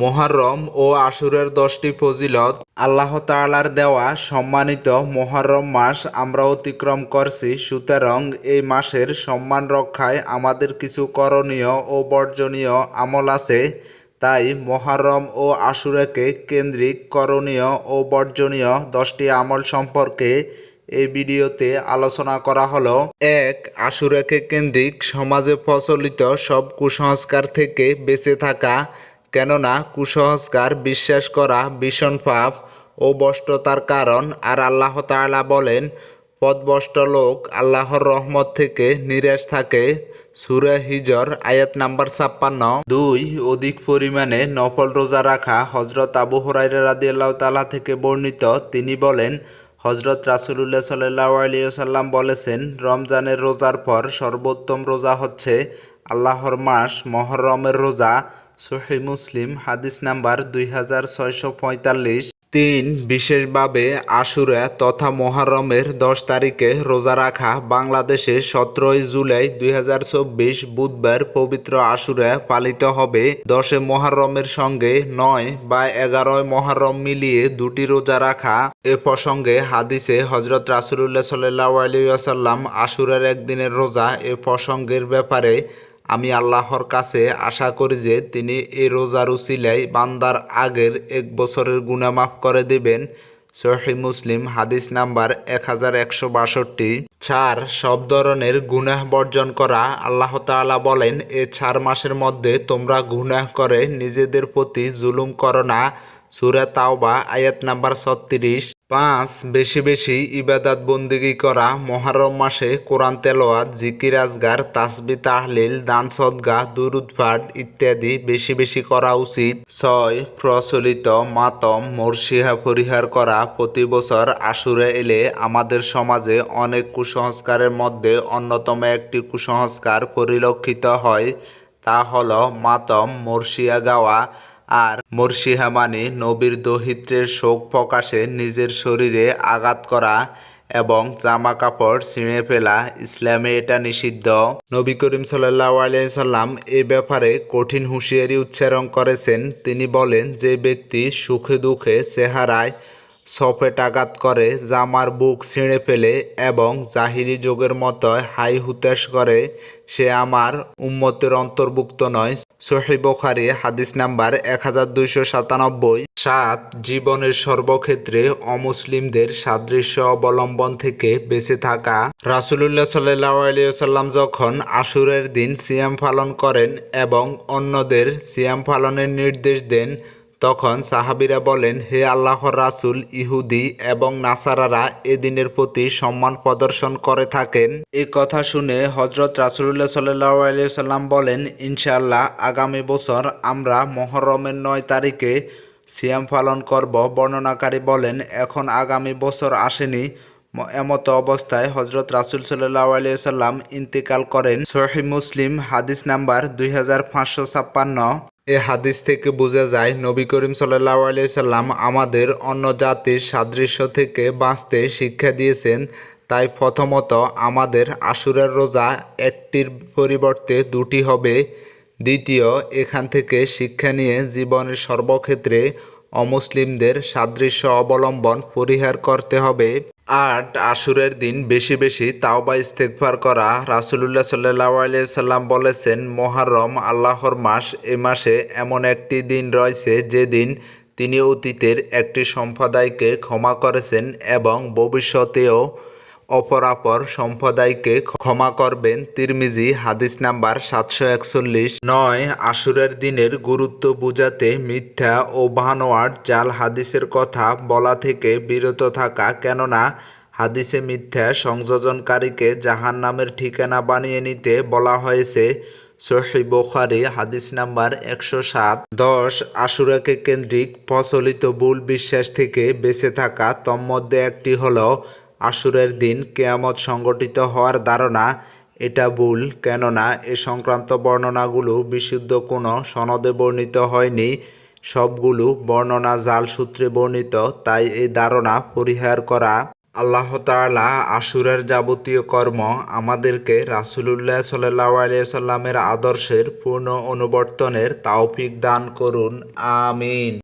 মোহরম ও আশুরের দশটি ফজিলত আল্লাহ তাআলার দেওয়া সম্মানিত মোহরম মাস আমরা অতিক্রম করছি। সুতরাং এই মাসের সম্মান রক্ষায় আমাদের কিছু করণীয় ও বর্জনীয় আমল আছে। তাই মোহরম ও আশুরাকে কেন্দ্রিক করণীয় ও বর্জনীয় দশটি আমল সম্পর্কে এই ভিডিওতে আলোচনা করা হলো। এক, আশুরাকে কেন্দ্রিক সমাজে প্রচলিত সব কুসংস্কার থেকে বেঁচে থাকা। কেননা কুসংস্কার বিশ্বাস করা ভীষণ পাপ ও বষ্টতার কারণ। আর আল্লাহ তাআলা বলেন পদভষ্ট লোক আল্লাহর রহমত থেকে নিরাশ থাকে। সুরে হিজর, আয়াত নাম্বার ছাপ্পান্ন। দুই, অধিক পরিমাণে নফল রোজা রাখা। হজরত আবু হুরাইরা রাদিয়াল্লাহু তাআলা থেকে বর্ণিত। তিনি বলেন হজরত রাসুলুল্লাহ সাল্লাহ আলিয়াল্লাম বলেছেন, রমজানের রোজার পর সর্বোত্তম রোজা হচ্ছে আল্লাহর মাস মহরমের রোজা। সহি মুসলিম হাদিস নাম্বার দুই হাজার পঁয়তাল্লিশ। তিন, বিশেষভাবে আশুরা তথা মহরমের দশ তারিখে রোজা রাখা বাংলাদেশে সতেরোই জুলাই দুই হাজার চব্বিশ বুধবার পবিত্র আশুরা পালিত হবে। দশে মহরমের সঙ্গে নয় বা এগারোয় মহারম মিলিয়ে দুটি রোজা রাখা। এ প্রসঙ্গে হাদিসে হজরত রাসুলুল্লাহ সাল্লাহ আলিয়াল্লাম আশুরার একদিনের রোজা এ প্রসঙ্গের ব্যাপারে আমি আল্লাহর কাছে আশা করি যে তিনি এই রোজার উসিলায় বান্দার আগের এক বছরের গুণা মাফ করে দেবেন। সহি মুসলিম, হাদিস নাম্বার এক হাজার একশো বাষট্টি। চার সব ধরনের গুনাহ বর্জন করা, আল্লাহ তাআলা বলেন, এ চার মাসের মধ্যে তোমরা গুনাহ করে নিজেদের প্রতি জুলুম করো না। সুরা তাওবা, আয়াত নাম্বার ছত্রিশ। পাঁচ, বেশি বেশি ইবাদাত বন্দিগি করা, মহারম মাসে কোরআন তেলোয়াত জিকির আজগার, তাসবি তাহলিল, দান সদগা, দুরুদ ইত্যাদি বেশি বেশি করা উচিত। ছয়, প্রচলিত মাতম মর্ষিহা পরিহার করা, প্রতি বছর আশুরে এলে আমাদের সমাজে অনেক কুসংস্কারের মধ্যে অন্যতম একটি কুসংস্কার পরিলক্ষিত হয়, তা হলো মাতম মর্ষিয়া গাওয়া আর মর্ষিহা মানে নবীর দহিত্রের শোক প্রকাশে নিজের শরীরে আঘাত করা এবং জামা কাপড় ছিঁড়ে ফেলা ইসলামে এটা নিষিদ্ধ। নবী করিম সাল্লাহ আলিয়াল্লাম এ ব্যাপারে কঠিন হুঁশিয়ারি উচ্চারণ করেছেন। তিনি বলেন, যে ব্যক্তি সুখে দুঃখে চেহারায় সফেট আঘাত করে, জামার বুক ছিঁড়ে ফেলে এবং জাহিরি যোগের মতো হাই হুতাশ করে, সে আমার উম্মতের অন্তর্ভুক্ত নয়। সহি বখারি, হাদিস নাম্বার এক হাজার দুইশো সাতানব্বই। সাত, জীবনের সর্বক্ষেত্রে অমুসলিমদের সাদৃশ্য অবলম্বন থেকে বেঁচে থাকা। রাসুলুল্লাহ সাল্লাম যখন আশুরের দিন সিয়াম পালন করেন এবং অন্যদের সিয়াম পালনের নির্দেশ দেন তখন সাহাবিরা বলেন, হে আল্লাহর রাসুল, ইহুদি এবং নাসারারা এ দিনের প্রতি সম্মান প্রদর্শন করে থাকেন। এ কথা শুনে হজরত রাসুল্লাহ সাল্লাহ সাল্লাম বলেন, ইনশাআল্লাহ আগামী বছর আমরা মহরমের নয় তারিখে সিয়াম পালন করব। বর্ণনাকারী বলেন, এখন আগামী বছর আসেনি। এমত অবস্থায় হজরত রাসুল সাল্লাহ আলিয়াল্লাম ইন্তেকাল করেন সহি মুসলিম হাদিস নাম্বার দুই হাজার পাঁচশো ছাপ্পান্ন। এ হাদিস থেকে বোঝা যায়, নবী করিম সাল্লাহ আলিয়াল্লাম আমাদের অন্য জাতির সাদৃশ্য থেকে বাঁচতে শিক্ষা দিয়েছেন। তাই প্রথমত আমাদের আশুরের রোজা একটির পরিবর্তে দুটি হবে। দ্বিতীয়, এখান থেকে শিক্ষা নিয়ে জীবনের সর্বক্ষেত্রে অমুসলিমদের সাদৃশ্য অবলম্বন পরিহার করতে হবে। আট আশুরের দিন বেশি বেশি তাওবা ইস্তেকফার করা রাসুলুল্লাহ সাল্লাহ সাল্লাম বলেছেন, মোহারম আল্লাহর মাস, এ মাসে এমন একটি দিন রয়েছে যেদিন তিনি অতীতের একটি সম্প্রদায়কে ক্ষমা করেছেন এবং ভবিষ্যতেও অপরাপর সম্প্রদায়কে ক্ষমা করবেন তিরমিজি, হাদিস নাম্বার সাতশো একচল্লিশ। নয়, আশুরের দিনের গুরুত্ব বুঝাতে মিথ্যা ও বানোয়াট জাল হাদিসের কথা বলা থেকে বিরত থাকা, কেননা হাদিসে মিথ্যা সংযোজনকারীকে জাহান নামের ঠিকানা বানিয়ে নিতে বলা হয়েছে সহি বোখারি, হাদিস নাম্বার একশো সাত। দশ, আশুরাকে কেন্দ্রিক প্রচলিত ভুল বিশ্বাস থেকে বেঁচে থাকা, তন্মধ্যে একটি হলো আশুরের দিন কেয়ামত সংগঠিত হওয়ার ধারণা এটা ভুল, কেননা এ সংক্রান্ত বর্ণনাগুলো বিশুদ্ধ কোনো সনদে বর্ণিত হয়নি। সবগুলো বর্ণনা জাল সূত্রে বর্ণিত, তাই এই ধারণা পরিহার করা। আল্লাহ তাআলা আশুরার যাবতীয় কর্ম আমাদেরকে রাসূলুল্লাহ সাল্লাল্লাহু আলাইহি সাল্লামের আদর্শের পূর্ণ অনুবর্তনের তাওফিক দান করুন। আমিন।